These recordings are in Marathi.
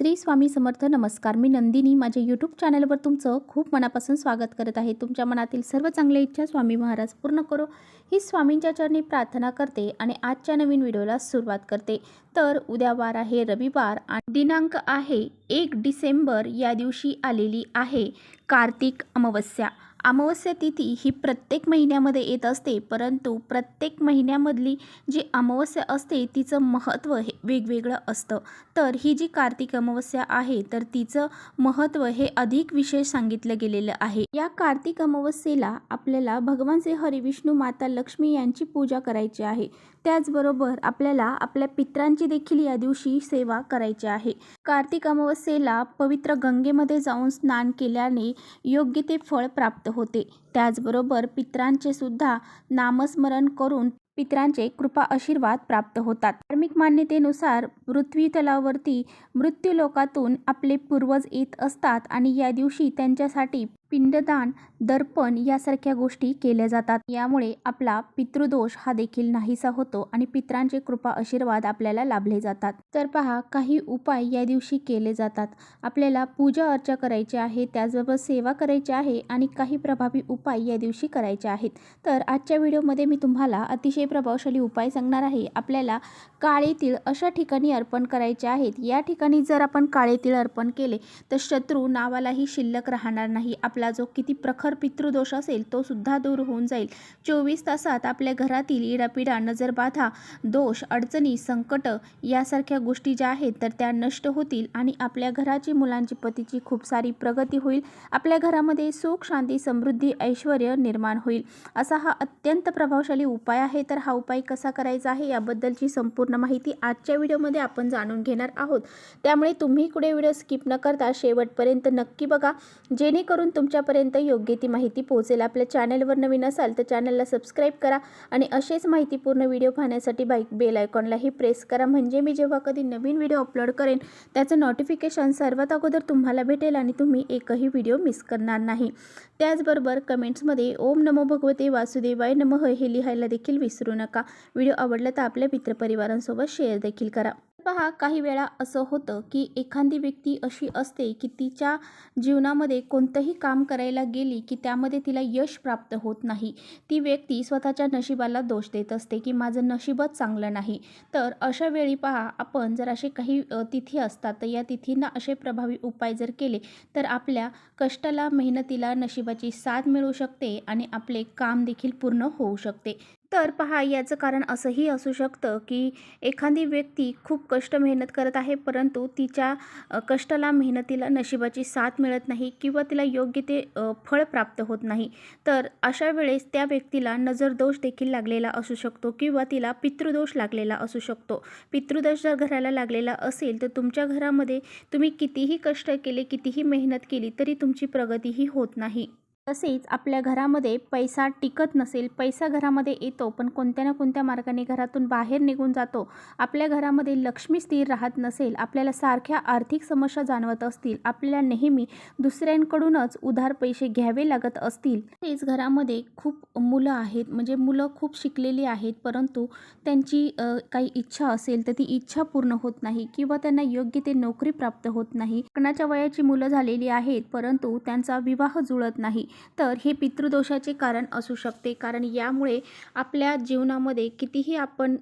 श्री स्वामी समर्थ नमस्कार. मी नंदिनी. माझ्या यूट्यूब चॅनलवर तुमचं खूप मनापासून स्वागत करत आहे. तुमच्या मनातील सर्व चांगल्या इच्छा स्वामी महाराज पूर्ण करो. ही स्वामींच्या चरणी प्रार्थना करते आणि आजच्या नवीन व्हिडिओला सुरुवात करते. तर उद्या वार आहे रविवार आणि दिनांक आहे एक डिसेंबर या दिवशी आलेली आहे कार्तिक अमावस्या. अमावस्या तिथी ही प्रत्येक महिन्यामध्ये येत असते परंतु प्रत्येक महिन्यामधली जी अमावस्या असते तिचं महत्त्व हे वेगवेगळं असतं. तर ही जी कार्तिक अमावस्या आहे तर तिचं महत्त्व हे अधिक विशेष सांगितलं गेलेलं आहे. या कार्तिक अमावस्येला आपल्याला भगवान श्री हरिविष्णू माता लक्ष्मी यांची पूजा करायची आहे. त्याचबरोबर आपल्याला आपल्या पित्रांची देखील या दिवशी सेवा करायची आहे. कार्तिक अमावस्येला पवित्र गंगेमध्ये जाऊन स्नान केल्याने योग्य ते फळ प्राप्त होते. त्याचबरोबर पित्रांचे सुद्धा नामस्मरण करून पित्रांचे कृपा आशीर्वाद प्राप्त होतात. धार्मिक मान्यतेनुसार पृथ्वी तलावरती मृत्यूलोकातून आपले पूर्वज येत असतात आणि या दिवशी त्यांच्यासाठी पिंडदान दर्पण यासारख्या गोष्टी केल्या जातात. यामुळे आपला पितृदोष हा देखील नाहीसा होतो आणि पित्रांचे कृपा आशीर्वाद आपल्याला लाभले जातात. तर पहा काही उपाय या दिवशी केले जातात. आपल्याला पूजा अर्चा करायची आहे त्याचबरोबर सेवा करायची आहे आणि काही प्रभावी उपाय या दिवशी करायचे आहेत. तर आजच्या व्हिडिओमध्ये मी तुम्हाला अतिशय प्रभावशाली उपाय सांगणार आहे. आपल्याला काळे तीळ अशा ठिकाणी अर्पण करायचे आहेत. या ठिकाणी जर आपण काळे तीळ अर्पण केले तर शत्रू नावालाही शिल्लक राहणार नाही. आपला जो किती प्रखर पितृदोष असेल तो सुद्धा दूर होऊन जाईल. चोवीस तासात आपल्या घरातील इडापिडा नजरबाधा दोष अडचणी संकट यासारख्या गोष्टी ज्या आहेत तर त्या नष्ट होतील आणि आपल्या घराची मुलांची पतीची खूप सारी प्रगती होईल. आपल्या घरामध्ये सुख शांती समृद्धी ऐश्वर निर्माण होईल. असा हा अत्यंत प्रभावशाली उपाय आहे. तर हा उपाय कसा करायचा आहे याबद्दलची संपूर्ण माहिती आजच्या व्हिडिओमध्ये आपण जाणून घेणार आहोत. त्यामुळे तुम्ही कुठे व्हिडिओ स्किप न करता शेवटपर्यंत नक्की बघा. जेणेकरून तुमच्यापर्यंत योग्य ती माहिती पोहोचेल. आपल्या चॅनलवर नवीन असाल तर चॅनलला सबस्क्राईब करा आणि असेच माहितीपूर्ण व्हिडिओ पाहण्यासाठी बाईक बेल आयकॉनलाही प्रेस करा. म्हणजे मी जेव्हा कधी नवीन व्हिडिओ अपलोड करेन त्याचं नोटिफिकेशन सर्वात अगोदर तुम्हाला भेटेल आणि तुम्ही एकही व्हिडिओ मिस करणार नाही. त्याचबरोबर कमेंट्समध्ये ओम नमो भगवते वासुदेवाय नमः हे लिहायला देखील विसरू नका. व्हिडिओ आवडला तर आपल्या मित्रपरिवारांसोबत शेअर देखील करा. पहा काही वेळा असं होतं की एखादी व्यक्ती अशी असते की तिच्या जीवनामध्ये कोणतंही काम करायला गेली की त्यामध्ये तिला यश प्राप्त होत नाही. ती व्यक्ती स्वतःच्या नशिबाला दोष देत असते की माझं नशीबच चांगलं नाही. तर अशा वेळी पहा आपण जर असे काही तिथी असतात तर या तिथींना असे प्रभावी उपाय जर केले तर आपल्या कष्टाला मेहनतीला नशिबाची साथ मिळू शकते आणि आपले काम देखील पूर्ण होऊ शकते. तर पहा याचं कारण असंही असू शकतं की एखादी व्यक्ती खूप कष्ट मेहनत करत आहे परंतु तिच्या कष्टाला मेहनतीला नशिबाची साथ मिळत नाही किंवा तिला योग्य ते फळ प्राप्त होत नाही. तर अशा वेळेस त्या व्यक्तीला नजरदोष देखील लागलेला असू शकतो किंवा तिला पितृदोष लागलेला असू शकतो. पितृदोष जर घराला लागलेला असेल तर तुमच्या घरामध्ये तुम्ही कितीही कष्ट केले कितीही मेहनत केली तरी तुमची प्रगतीही होत नाही. तसेच आपल्या घरामध्ये पैसा टिकत नसेल पैसा घरामध्ये येतो पण कोणत्या ना कोणत्या मार्गाने घरातून बाहेर निघून जातो आपल्या घरामध्ये लक्ष्मी स्थिर राहत नसेल आपल्याला सारख्या आर्थिक समस्या जाणवत असतील आपल्याला नेहमी दुसऱ्यांकडूनच उधार पैसे घ्यावे लागत असतील. तेच घरामध्ये खूप मुलं आहेत म्हणजे मुलं खूप शिकलेली आहेत परंतु त्यांची काही इच्छा असेल तर ती इच्छा पूर्ण होत नाही किंवा त्यांना योग्य ते नोकरी प्राप्त होत नाही. लग्नाच्या वयाची मुलं झालेली आहेत परंतु त्यांचा विवाह जुळत नाही. तर हे पितृदोषाचे कारण असू शकते. कारण यामुळे आपल्या जीवनामध्ये कितीही आपण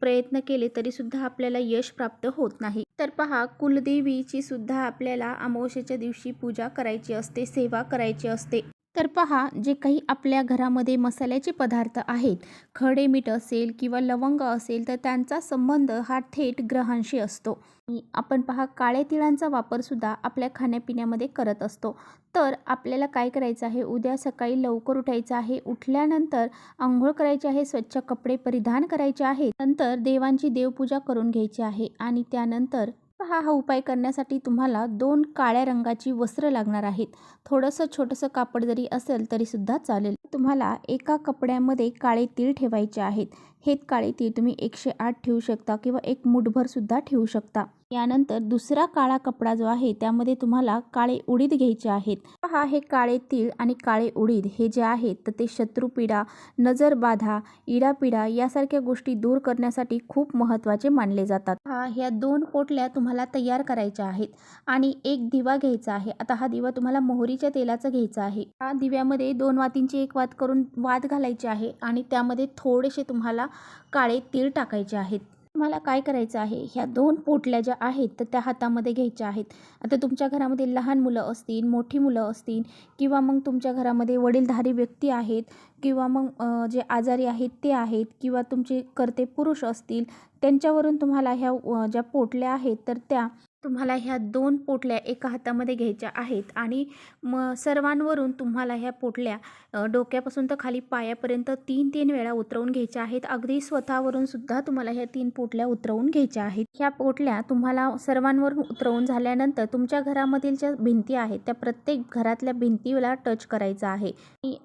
प्रयत्न केले तरीसुद्धा आपल्याला यश प्राप्त होत नाही. तर पहा कुलदेवीची सुद्धा आपल्याला अमावस्येच्या दिवशी पूजा करायची असते सेवा करायची असते. तर पहा जे काही आपल्या घरामध्ये मसाल्याचे पदार्थ आहेत खडे मीठ असेल किंवा लवंग असेल तर त्यांचा संबंध हा थेट ग्रहांशी असतो. आपण पहा काळ्या तिळांचा वापरसुद्धा आपल्या खाण्यापिण्यामध्ये करत असतो. तर आपल्याला काय करायचं आहे? उद्या सकाळी लवकर उठायचं आहे. उठल्यानंतर आंघोळ करायची आहे स्वच्छ कपडे परिधान करायचे आहेत. नंतर देवांची देवपूजा करून घ्यायची आहे आणि त्यानंतर हा हा उपाय करण्यासाठी तुम्हाला दोन काळ्या रंगाची वस्त्र लागणार आहेत. थोडंसं छोटंसं कापड जरी असेल तरीसुद्धा चालेल. तुम्हाला एका कपड्यामध्ये काळे तीळ ठेवायचे आहेत. हे काळे तीळ तुम्ही एकशे आठ ठेवू शकता किंवा एक मुठभरसुद्धा ठेवू शकता. यानंतर दुसरा काळा कपडा जो आहे त्यामध्ये तुम्हाला काळे उडीद घ्यायचे आहेत. पहा हे काळे तीळ आणि काळे उडीद हे जे आहेत तर ते शत्रुपीडा नजरबाधा इडापिडा यासारख्या गोष्टी दूर करण्यासाठी खूप महत्त्वाचे मानले जातात. हा ह्या दोन पोटल्या तुम्हाला तयार करायच्या आहेत आणि एक दिवा घ्यायचा आहे. आता हा दिवा तुम्हाला मोहरीच्या तेलाचा घ्यायचा आहे. हा दिव्यामध्ये दोन वातींची एक वात करून वात घालायची आहे आणि त्यामध्ये थोडेसे तुम्हाला काळे तीळ टाकायचे आहेत. तुम्हाला काय करायचं आहे? ह्या दोन पोटल्या ज्या आहेत तर त्या हातामध्ये घ्यायच्या आहेत. आता तुमच्या घरामध्ये लहान मुलं असतील मोठी मुलं असतील किंवा मग तुमच्या घरामध्ये वडीलधारी व्यक्ती आहेत किंवा मग जे आजारी आहेत ते आहेत किंवा तुमचे करते पुरुष असतील त्यांच्यावरून तुम्हाला ह्या ज्या पोटल्या आहेत तर त्या तुम्हाला ह्या दोन पोटल्या एका हातामध्ये घ्यायच्या आहेत आणि मग सर्वांवरून तुम्हाला ह्या पोटल्या डोक्यापासून तर खाली पायापर्यंत तीन तीन वेळा उतरवून घ्यायच्या आहेत. अगदी स्वतःवरून सुद्धा तुम्हाला ह्या तीन पोटल्या उतरवून घ्यायच्या आहेत. ह्या पोटल्या तुम्हाला सर्वांवरून उतरवून झाल्यानंतर तुमच्या घरामधील ज्या भिंती आहेत त्या प्रत्येक घरातल्या भिंतीला टच करायचं आहे.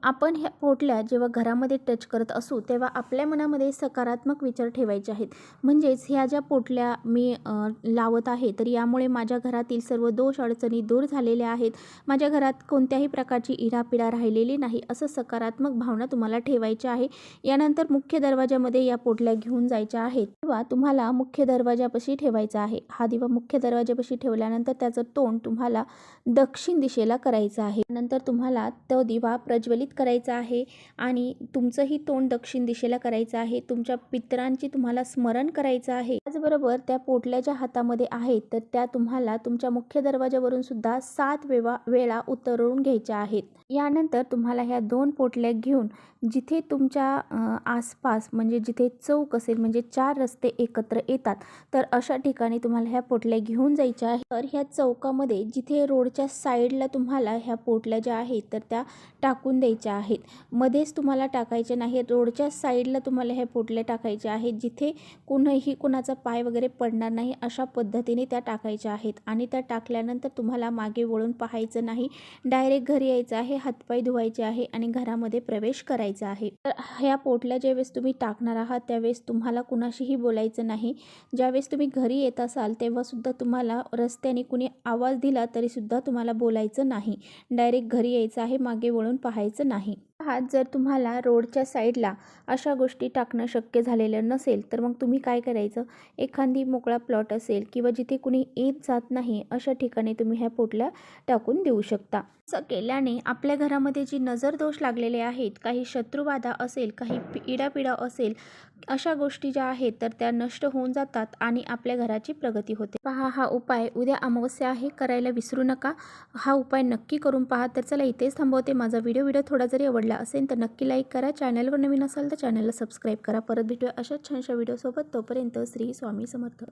आपण ह्या पोटल्या जेव्हा घरामध्ये टच करत असू तेव्हा आपल्या मनामध्ये सकारात्मक विचार ठेवायचे आहेत. म्हणजेच ह्या ज्या पोटल्या मी लावत आहे तर या त्यामुळे माझ्या घरातील सर्व दोष अडचणी दूर झालेल्या आहेत. माझ्या घरात कोणत्याही प्रकारची इडापिडा राहिलेली नाही असं सकारात्मक भावना तुम्हाला ठेवायच्या आहे. यानंतर मुख्य दरवाजामध्ये या पोटल्या घेऊन जायच्या आहेत. किंवा तुम्हाला मुख्य दरवाजापाशी ठेवायचा आहे. हा दिवा मुख्य दरवाजापाशी ठेवल्यानंतर त्याचं तोंड तुम्हाला दक्षिण दिशेला करायचं आहे. नंतर तुम्हाला तो दिवा प्रज्वलित करायचा आहे आणि तुमचंही तोंड दक्षिण दिशेला करायचं आहे. तुमच्या पितरांची तुम्हाला स्मरण करायचं आहे. त्याचबरोबर त्या पोटल्या ज्या हातामध्ये आहेत तर त्या तुम्हाला तुमच्या मुख्य दरवाजावरून सुद्धा सात वेळा वेळा उतरवून घ्यायच्या आहेत. यानंतर तुम्हाला ह्या दोन पोटल्या घेऊन जिथे तुमच्या आसपास म्हणजे जिथे चौक असेल म्हणजे चार रस्ते एकत्र येतात तर अशा ठिकाणी तुम्हाला ह्या पोटल्या घेऊन जायच्या आहेत. तर ह्या चौकामध्ये जिथे रोडच्या साईडला तुम्हाला ह्या पोटल्या ज्या आहेत तर त्या टाकून द्यायच्या आहेत. मध्येच तुम्हाला टाकायच्या नाही रोडच्या साईडला तुम्हाला ह्या पोटल्या टाकायच्या आहेत. जिथे कुणीही कुणाचा पाय वगैरे पडणार नाही अशा पद्धतीने त्या टाकायच्या आहेत आणि त्या टाकल्यानंतर तुम्हाला मागे वळून पाहायचं नाही. डायरेक्ट घरी यायचं आहे हातपाय धुवायचे आहे आणि घरामध्ये प्रवेश करायचा आहे. तर ह्या पोटल्या ज्यावेळेस तुम्ही टाकणार आहात त्यावेळेस तुम्हाला कुणाशीही बोलायचं नाही. ज्यावेळेस तुम्ही घरी येत असाल तेव्हा सुद्धा तुम्हाला रस्त्याने कुणी आवाज दिला तरी सुद्धा तुम्हाला बोलायचं नाही. डायरेक्ट घरी यायचं आहे मागे वळून पाहायचं नाही. आहात जर तुम्हाला रोडच्या साईडला अशा गोष्टी टाकणं शक्य झालेलं नसेल तर मग तुम्ही काय करायचं? एखादी मोकळा प्लॉट असेल किंवा जिथे कुणी येत जात नाही अशा ठिकाणी तुम्ही ह्या पोटल्या टाकून देऊ शकता. केल्याने आपल्या घरामध्ये जी नजर दोष लागलेले आहेत काही शत्रुबाधा असेल काही इडापिडा असेल अशा गोष्टी ज्या आहेत तर त्या नष्ट होऊन जातात आणि आपल्या घराची प्रगती होते. पहा हा उपाय उद्या अमावस्या आहे करायला विसरू नका. हा उपाय नक्की करून पहा. तर चला इथेच थांबवते. माझा व्हिडिओ व्हिडिओ थोडा जरी आवडला असेल तर नक्की लाईक करा. चॅनलवर नवीन असाल तर चॅनलला सबस्क्राईब करा. परत भेटूया अशाच छानशा व्हिडिओसोबत. तोपर्यंत श्री स्वामी समर्थ.